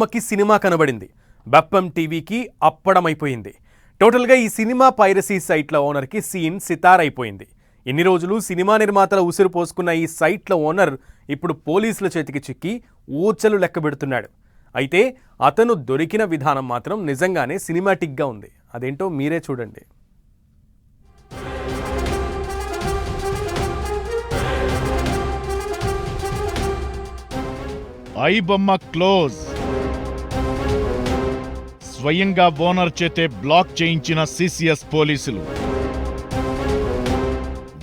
మకి cinema కనబడింది. బప్పం టీవీకి అప్పడమైపోయింది. టోటల్గా ఈ సినిమా పైరసీ సైట్ల ఓనర్కి సీన్ సితారైపోయింది. ఎన్ని రోజులు సినిమా నిర్మాతల ఉసిరు పోసుకున్న ఈ సైట్ల ఓనర్ ఇప్పుడు పోలీసుల చేతికి చిక్కి ఊచలు లెక్కబెడుతున్నాడు అయితే అతను దొరికిన విధానం మాత్రం నిజంగానే సినిమాటిక్గా ఉంది. అదేంటో మీరే చూడండి. ఐబొమ్మ క్లోజ్. స్వయంగా ఓనర్ చేతే బ్లాక్ చేయించిన సిసిఎస్ పోలీసులు.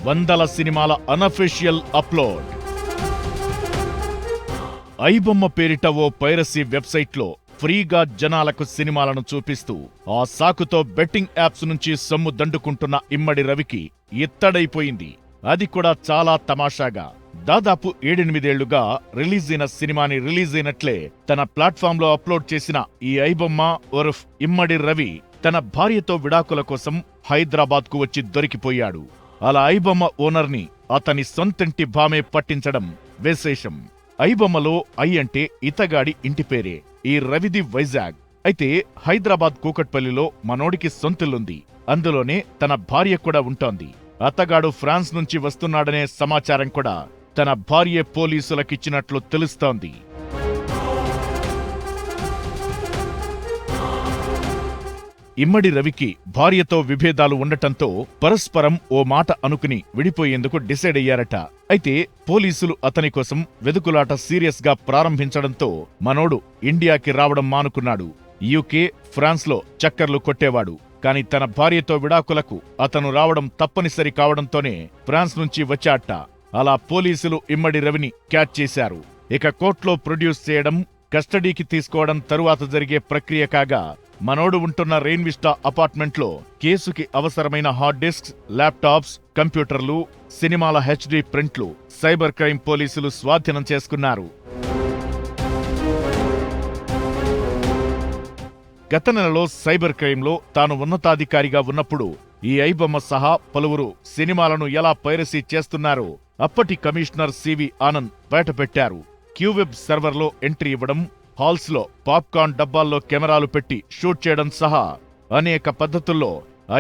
వందల సినిమాల అనఫిషియల్ అప్లోడ్. ఐబొమ్మ పేరిట ఓ పైరసీ వెబ్సైట్లో ఫ్రీగా జనాలకు సినిమాలను చూపిస్తూ ఆ సాకుతో బెట్టింగ్ యాప్స్ నుంచి సొమ్ము దండుకుంటున్న ఇమ్మడి రవికి ఇత్తడైపోయింది. అది కూడా చాలా తమాషాగా. దాదాపు ఏడెనిమిదేళ్ళుగా రిలీజ్ అయిన సినిమాని రిలీజ్ అయినట్లే తన ప్లాట్ఫామ్లో అప్లోడ్ చేసిన ఈ ఐబొమ్మ ఒరఫ్ ఇమ్మడి రవి తన భార్యతో విడాకుల కోసం హైదరాబాద్కు వచ్చి దొరికిపోయాడు. అలా ఐబొమ్మ ఓనర్ని అతని సొంతంటి భామే పట్టించడం విశేషం. ఐబొమ్మలో ఐ అంటే ఇతగాడి ఇంటి పేరే ఈ రవిది వైజాగ్. అయితే హైదరాబాద్ కూకట్పల్లిలో మనోడికి సొంతిల్లుంది. అందులోనే తన భార్య కూడా ఉంటోంది. అతగాడు ఫ్రాన్స్ నుంచి వస్తున్నాడనే సమాచారం కూడా తన భార్య పోలీసులకిచ్చినట్లు తెలుస్తోంది. ఇమ్మడి రవికి భార్యతో విభేదాలు ఉండటంతో పరస్పరం ఓ మాట అనుకుని విడిపోయేందుకు డిసైడ్ అయ్యారట. అయితే పోలీసులు అతని కోసం వెదుకులాట సీరియస్గా ప్రారంభించడంతో మనోడు ఇండియాకి రావడం మానుకున్నాడు. యూకే ఫ్రాన్స్లో చక్కర్లు కొట్టేవాడు. కాని తన భార్యతో విడాకులకు అతను రావడం తప్పనిసరి కావడంతోనే ఫ్రాన్స్ నుంచి వచ్చాట. అలా పోలీసులు ఇమ్మడి రవిని క్యాచ్ చేశారు. ఇక కోర్టులో ప్రొడ్యూస్ చేయడం కస్టడీకి తీసుకోవడం తరువాత జరిగే ప్రక్రియ కాగా మనోడు ఉంటున్న రెయిన్విస్టా అపార్ట్మెంట్లో కేసుకి అవసరమైన హార్డ్ డిస్క్స్ ల్యాప్టాప్స్ కంప్యూటర్లు సినిమాల హెచ్డి ప్రింట్లు సైబర్ క్రైమ్ పోలీసులు స్వాధీనం చేసుకున్నారు. గత నెలలో సైబర్ క్రైమ్లో తాను ఉన్నతాధికారిగా ఉన్నప్పుడు ఈ ఐబొమ్మ సహా పలువురు సినిమాలను ఎలా పైరసీ చేస్తున్నారో అప్పటి కమిషనర్ సివి ఆనంద్ బయటపెట్టారు. క్యూవెబ్ సర్వర్లో ఎంట్రీ ఇవ్వడం హాల్స్లో పాప్కార్న్ డబ్బాల్లో కెమెరాలు పెట్టి షూట్ చేయడం సహా అనేక పద్ధతుల్లో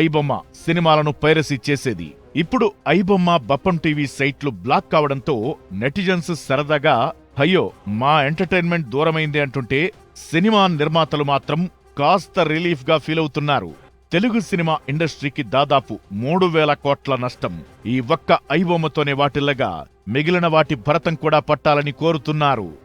ఐబొమ్మ సినిమాలను పైరసీ చేసేది. ఇప్పుడు ఐబొమ్మ బప్పం టీవీ సైట్లు బ్లాక్ కావడంతో నెటిజన్స్ సరదాగా అయ్యో మా ఎంటర్టైన్మెంట్ దూరమైంది అంటుంటే సినిమా నిర్మాతలు మాత్రం కాస్త రిలీఫ్గా ఫీల్ అవుతున్నారు తెలుగు సినిమా ఇండస్ట్రీకి దాదాపు మూడు వేల కోట్ల నష్టం. ఈ ఒక్క ఐబొమ్మతోనే వాటిల్లగా మిగిలిన వాటి భరతం కూడా పట్టాలని కోరుతున్నారు.